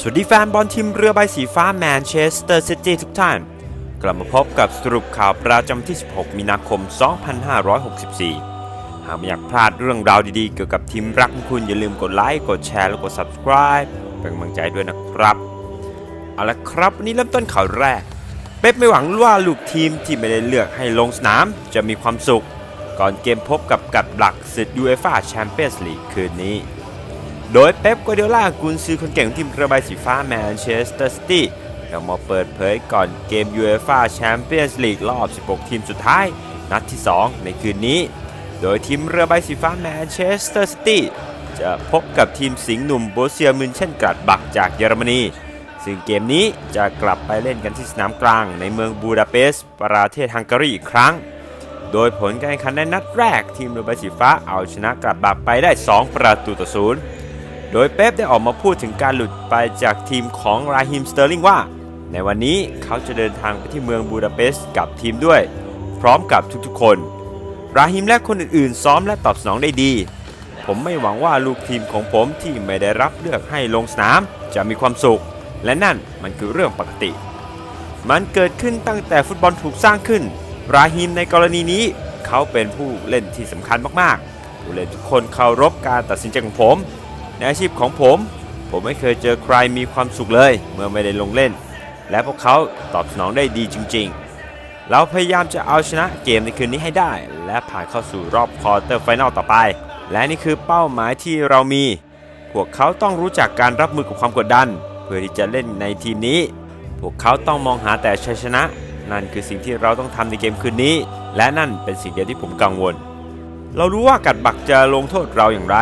สวัสดีแฟนบอลทีมเรือใบสีฟ้าแมนเชสเตอร์ซิตี้ทุกท่าน กลับมาพบกับสรุปข่าวประจำที่ 16 มีนาคม 2564 หากไม่อยากพลาดเรื่องราวดีๆ เกี่ยวกับทีมรักของคุณอย่าลืมกดไลค์ กดแชร์และกด subscribe เป็นกำลังใจด้วยนะครับ เอาละครับวันนี้เริ่มต้นข่าวแรก เป๊ปไม่หวังว่าลูกทีมที่ไม่ได้เลือกให้ลงสนามจะมีความสุข ก่อนเกมพบกับกัดหลักศึกยูเอฟ่าแชมเปี้ยนส์ลีกคืนนี้ โดยเป๊ปกัวเดล่ากุนซือคนเก่งของทีมระบายสีฟ้าแมนเชสเตอร์ซิตี้ออกมาเปิดเผยก่อนเกมยูเอฟ่าแชมเปี้ยนส์ลีกรอบ 16 ทีมสุดท้าย นัดที่ 2 ในคืนนี้ โดยทีมเรือใบสีฟ้าแมนเชสเตอร์ซิตี้จะพบกับทีมสิงห์หนุ่มโบเซียมินเช่นกัดบักจากเยอรมนี ซึ่งเกมนี้จะกลับไปเล่นกันที่สนามกลางในเมืองบูดาเปสต์ประเทศฮังการีอีกครั้ง โดยผลการแข่งขันในนัดแรกทีมเรือใบสีฟ้าเอาชนะกลัดบักไปได้ 2 ประตูต่อศูนย์ โดยเป๊ปได้ออกมาพูดถึงการหลุดไปจากทีมของราฮิมสเตอร์ลิงว่า ในวันนี้เขาจะเดินทางไปที่เมืองบูดาเปสต์กับทีมด้วย พร้อมกับทุกๆ คน ราฮิมและคนอื่นๆ ซ้อมและตอบสนองได้ดี ผมไม่หวังว่าลูกทีมของผมที่ไม่ได้รับเลือกให้ลงสนาม จะมีความสุข และนั่นมันคือเรื่องปกติ มันเกิดขึ้นตั้งแต่ฟุตบอลถูกสร้างขึ้น ราฮิมในกรณีนี้เขาเป็นผู้เล่นที่สำคัญมากๆ ผู้เล่นทุกคนเคารพการตัดสินใจของผม ในอาชีพของผม ผมไม่เคยเจอใครมีความสุขเลย เมื่อไม่ได้ลงเล่น และพวกเขาตอบสนองได้ดีจริง ๆ เราพยายามจะเอาชนะเกมในคืนนี้ให้ได้ และผ่านเข้าสู่รอบควอเตอร์ไฟนอลต่อไป และนี่คือเป้าหมายที่เรามี พวกเขาต้องรู้จักการรับมือกับความกดดัน เพื่อที่จะเล่นในทีมนี้ พวกเขาต้องมองหาแต่ชัยชนะ นั่นคือสิ่งที่เราต้องทำในเกมคืนนี้ และนั่นเป็นสิ่งเดียวที่ผมกังวล เรารู้ว่ากัดบักจะลงโทษเราอย่างไร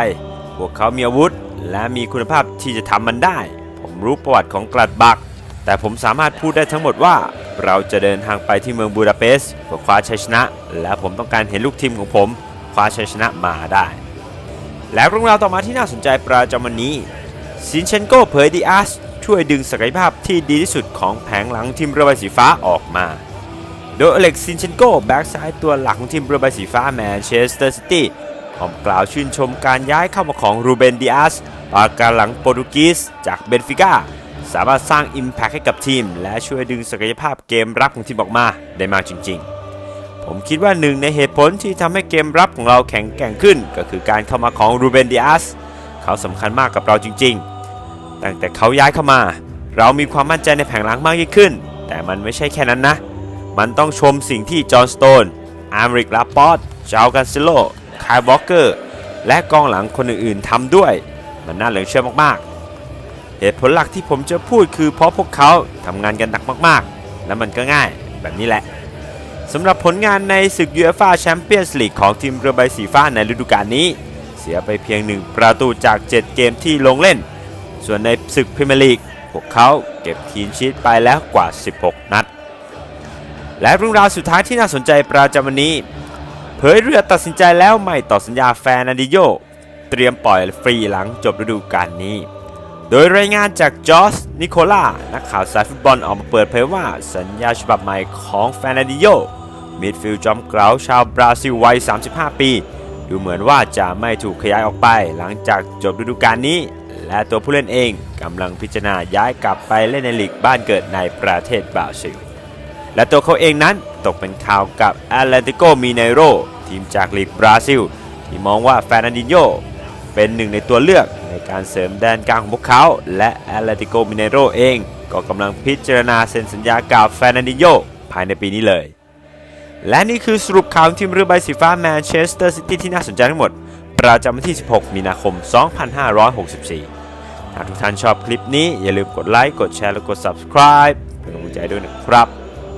พวกเขามีอาวุธ และมีคุณภาพที่จะทำมันได้ ผมรู้ประวัติของกลัดบัก แต่ผมสามารถพูดได้ทั้งหมดว่า เราจะเดินทางไปที่เมืองบูดาเปสต์เพื่อคว้าชัยชนะ และผมต้องการเห็นลูกทีมของผม คว้าชัยชนะมาได้ แล้วเรื่องราวต่อมาที่น่าสนใจประจำวันนี้ซินเชนโกเผยดีอาสช่วยดึงศักยภาพที่ดีที่สุดของแผงหลังทีมเรือใบสีฟ้าออกมา โดยอเล็กซินเชนโกแบ็กซ้ายตัวหลักของทีมเรือใบสีฟ้าแมนเชสเตอร์ซิตี้ ออกกล่าวชื่นชมการย้ายเข้ามาของรูเบนดิอาสปากการหลังโปรตุกีสจากเบนฟิก้าสามารถสร้าง Impact ให้กับทีม และช่วยดึงศักยภาพเกมรับของทีมออกมาได้มากจริง ๆ ผมคิดว่าหนึ่งในเหตุผลที่ทำให้เกมรับของเราแข็งแกร่งขึ้น ก็คือการเข้ามาของรูเบนดิอาสเขาสำคัญมากกับเราจริง ๆ ตั้งแต่เขาย้ายเข้ามา เรามีความมั่นใจในแผงหลังมากยิ่งขึ้น แต่มันไม่ใช่แค่นั้นนะ มันต้องชมสิ่งที่จอห์นสโตนอาร์มริกลาปอตจากันซิโล คายวอลเกอร์ และกองหลังคนอื่นๆทำด้วย มันน่าเหลือเชื่อมากๆ เหตุผลหลักที่ผมจะพูดคือเพราะพวกเขาทำงานกันหนักมากๆ และมันก็ง่ายแบบนี้แหละสำหรับผลงานในศึกยูเอฟ่าแชมเปี้ยนส์ลีกของทีมเรือใบสีฟ้าในฤดูกาลนี้ เสียไปเพียงหนึ่งประตูจาก 7 เกมที่ลงเล่น ส่วนในศึกพรีเมียร์ลีกพวกเขาเก็บคีนชีตไปแล้วกว่า 16 นัด และเรื่องราวสุดท้ายที่น่าสนใจประจำวันนี้ เผยเรือตัดสินใจแล้วไม่ต่อสัญญาแฟนอันดิโย เตรียมปล่อยฟรีหลังจบฤดูกาลนี้ โดยรายงานจากจอร์นิโคล่า นักข่าวสายฟุตบอลออกมาเปิดเผยว่าสัญญาฉบับใหม่ของแฟนอันดิโย มิดฟิลด์จอมเกราชาวบราซิลวัย 35 ปี ดูเหมือนว่าจะไม่ถูกขยายออกไปหลังจากจบฤดูกาลนี้ และตัวผู้เล่นเองกำลังพิจารณาย้ายกลับไปเล่นในลีกบ้านเกิดในประเทศบราซิล และตัวเขาเองนั้นตกเป็นข่าวกับ a t l e t i c o Mineiro ทีมจากลีกบราซิล ที่มองว่าแฟน a นดินโยเป็นหนึ่งในตัวเลือกในการเสริมแดนกลางของพวกเขา และ a t l e t i c o Mineiro เอง ก็กำลังพิจารณาเซ็นสัญญากับแฟน a นดินโยภายในปีนี้เลย และนี่คือสรุปข่าวทีมเรือใบสีฟ้าแมนเชสเตอร์ซิตี้ที่น่าสนใจทั้งหมด ประจำวันที่ 16 มีนาคม 2564 หากทุกท่านชอบคลิปนี้อย่าลืมกดไลค์ กดแชร์ และกด subscribe เป็นกำลังใจด้วยนะครับ